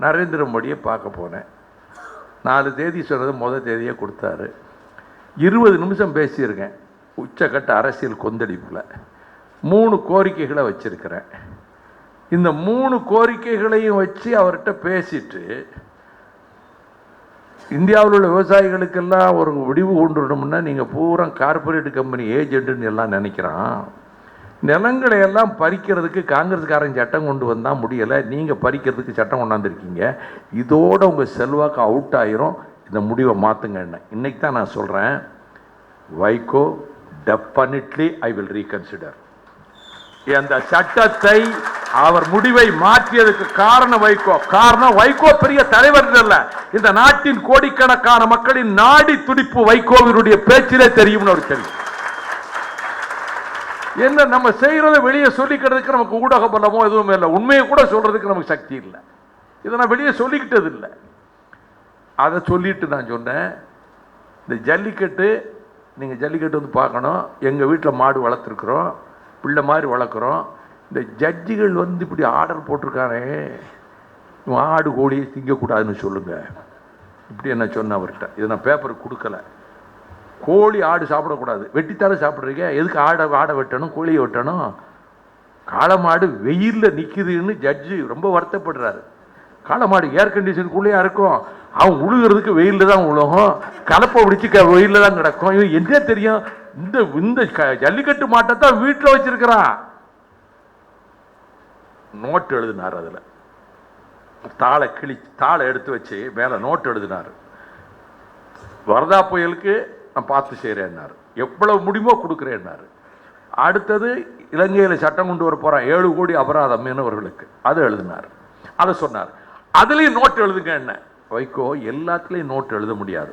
நரேந்திர மோடியை பார்க்க போனேன். நாலு தேதி சொன்னது முதல் தேதியை கொடுத்தாரு. இருபது நிமிஷம் பேசியிருக்கேன். உச்சக்கட்ட அரசியல் கொந்தளிப்பில். மூணு கோரிக்கைகளை வச்சுருக்கிறேன். இந்த மூணு கோரிக்கைகளையும் வச்சு அவர்கிட்ட பேசிட்டு இந்தியாவில் உள்ள விவசாயிகளுக்கெல்லாம் ஒரு முடிவு கொண்டு வரணும்னா நீங்கள் பூரா கார்ப்பரேட் கம்பெனி ஏஜென்ட்டுன்னு எல்லாம் நினைக்கிறான். நிலங்களை எல்லாம் பறிக்கிறதுக்கு காங்கிரஸ்காரன் சட்டம் கொண்டு வந்தால் முடியலை. நீங்கள் பறிக்கிறதுக்கு சட்டம் கொண்டாந்துருக்கீங்க. இதோட உங்கள் செல்வாக்கு அவுட் ஆயிரும். இந்த முடிவை மாற்றுங்க என்ன. இன்றைக்கி தான் நான் சொல்கிறேன் Vaiko definitely I will reconsider அந்த சட்டத்தை அவர் முடிவை மாற்றியதுக்கு காரணம் வைகோ. காரணம் வைகோ பெரிய தலைவர் இல்ல இந்த நாட்டின் கோடிக்கணக்கான மக்களின் நாடி துடிப்பு வைகோவினுடைய பேச்சிலே தெரியும்னு ஒரு தெரியும். என்ன நம்ம செய்கிறத வெளியே சொல்லிக்கிறதுக்கு நமக்கு ஊடக பலமோ எதுவுமே இல்லை. உண்மையை கூட சொல்கிறதுக்கு நமக்கு சக்தி இல்லை. இதை நான் வெளியே சொல்லிக்கிட்டது இல்லை. அதை சொல்லிட்டு நான் சொன்னேன் இந்த ஜல்லிக்கட்டு நீங்கள் ஜல்லிக்கட்டு வந்து பார்க்கணும். எங்கள் வீட்டில் மாடு வளர்த்துருக்குறோம் பிள்ளை மாதிரி வளர்க்குறோம். இந்த ஜட்ஜிகள் வந்து இப்படி ஆர்டர் போட்டிருக்கானே ஆடு கோழியை திங்கக்கூடாதுன்னு சொல்லுங்கள் இப்படி என்ன சொன்னேன் அவர்கிட்ட. இதை நான் பேப்பருக்கு கொடுக்கல. கோழி ஆடு சாப்பிடக்கூடாது. வெட்டித்தானே சாப்பிட்றீங்க? எதுக்கு ஆடை ஆடை வெட்டணும் கோழியை வெட்டணும்? காளமாடு வெயிலில் நிற்குதுன்னு ஜட்ஜு ரொம்ப வருத்தப்படுறாரு. காளமாடு ஏர் கண்டிஷனுக்குள்ளேயா இருக்கும்? அவன் உழுகிறதுக்கு வெயிலில் தான் உழுகும். கலப்பை பிடிச்சி க வெயிலில் தான் கிடக்கும். இவன் என்ன தெரியும்? இந்த இந்த க- ஜல்லிக்கட்டு மாட்டை தான் வீட்டில் வச்சிருக்கிறான் நோட்டு எழுதினார் அதில். தாளை கிழி தாளை எடுத்து வச்சு மேலே நோட்டு எழுதினார். வரதா புயலுக்கு நான் பார்த்து செய்கிறேன்னாரு எவ்வளவு முடியுமோ கொடுக்குறேன்னாரு. அடுத்தது இலங்கையில் சட்டம் கொண்டு வர போகிறான் ஏழு கோடி அபராதம் மீனவர்களுக்கு அது எழுதினார். அதை சொன்னார். அதுலேயும் நோட் எழுதுங்க என்ன? வைகோ எல்லாத்துலேயும் நோட் எழுத முடியாது.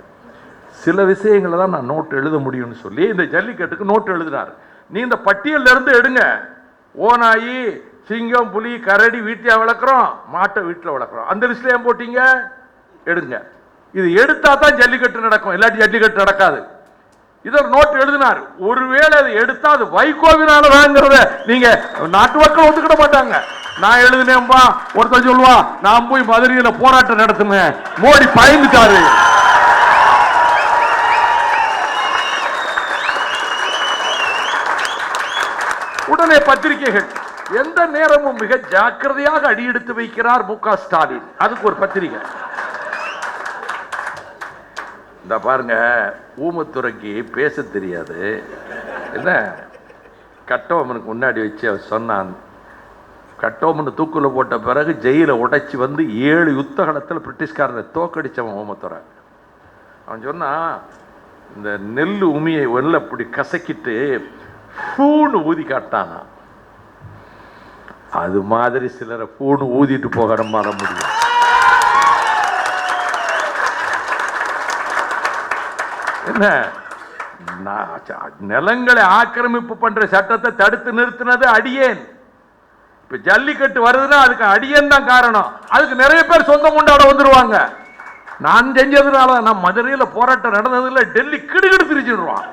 சில விஷயங்களை தான் நான் நோட் எழுத முடியும்னு சொல்லி இந்த ஜல்லிக்கட்டுக்கு நோட் எழுதினார். நீ இந்த பட்டியல்ல இருந்து எடுங்க. ஓநாயி சிங்கம் புலி கரடி வீட்டியா வளர்க்குறோம். மாட்டை வீட்டில் வளர்க்குறோம். அந்த லிஸ்ட்ல ஏன் போட்டீங்க? எடுங்க. இது எடுத்தா தான் ஜல்லிக்கட்டு நடக்கும். இல்லாட்டி ஜல்லிக்கட்டு நடக்காது. இதர் நோட்டு நோட் எழுதினார். ஒருவேளை அதை எடுத்தா அது வைகோவினால தாங்கிறத நீங்க நாட்டு மக்கள் ஒத்துக்கிட மாட்டாங்க. நான் எழுதினேன்பா ஒருத்தர் சொல்லுவா நான் போய் மதுரையில போராட்டம் நடத்துனேன் மோடி பயந்துட்டாரு. உடனே பத்திரிகைகள் எந்த நேரமும் மிக ஜாக்கிரதையாக அடியெடுத்து வைக்கிறார் மு க ஸ்டாலின். அதுக்கு ஒரு பத்திரிகை. இந்த பாருங்க ஊமத்துறைக்கு பேச தெரியாது. என்ன? கட்டோமனுக்கு முன்னாடி வச்சு அவர் சொன்னான். கட்டோமனு தூக்கில் போட்ட பிறகு ஜெயில உடைச்சி வந்து ஏழு யுத்தகலத்தில் பிரிட்டிஷ்காரனை தோக்கடித்தவன் ஓமத்துறை அவன் சொன்னான் இந்த நெல் உமியை வெளில அப்படி கசக்கிட்டு ஃபூனு ஊதி காட்டானா அது மாதிரி சிலரை ஃபூனு ஊதிட்டு போக நம்மால முடியும். என்ன? நான் நிலங்களை ஆக்கிரமிப்பு பண்ற சட்டத்தை தடுத்து நிறுத்தினது அடியேன். இப்ப ஜல்லிக்கட்டு வருதுன்னா அதுக்கு அடியேன் தான் காரணம். அதுக்கு நிறைய பேர் சொந்தம் கொண்டாட வந்துருவாங்க. நான் செஞ்சதுனால நான் மதுரையில் போராட்டம் நடந்ததில்ல டெல்லி கிடுகிடு திரிச்சிடுவான்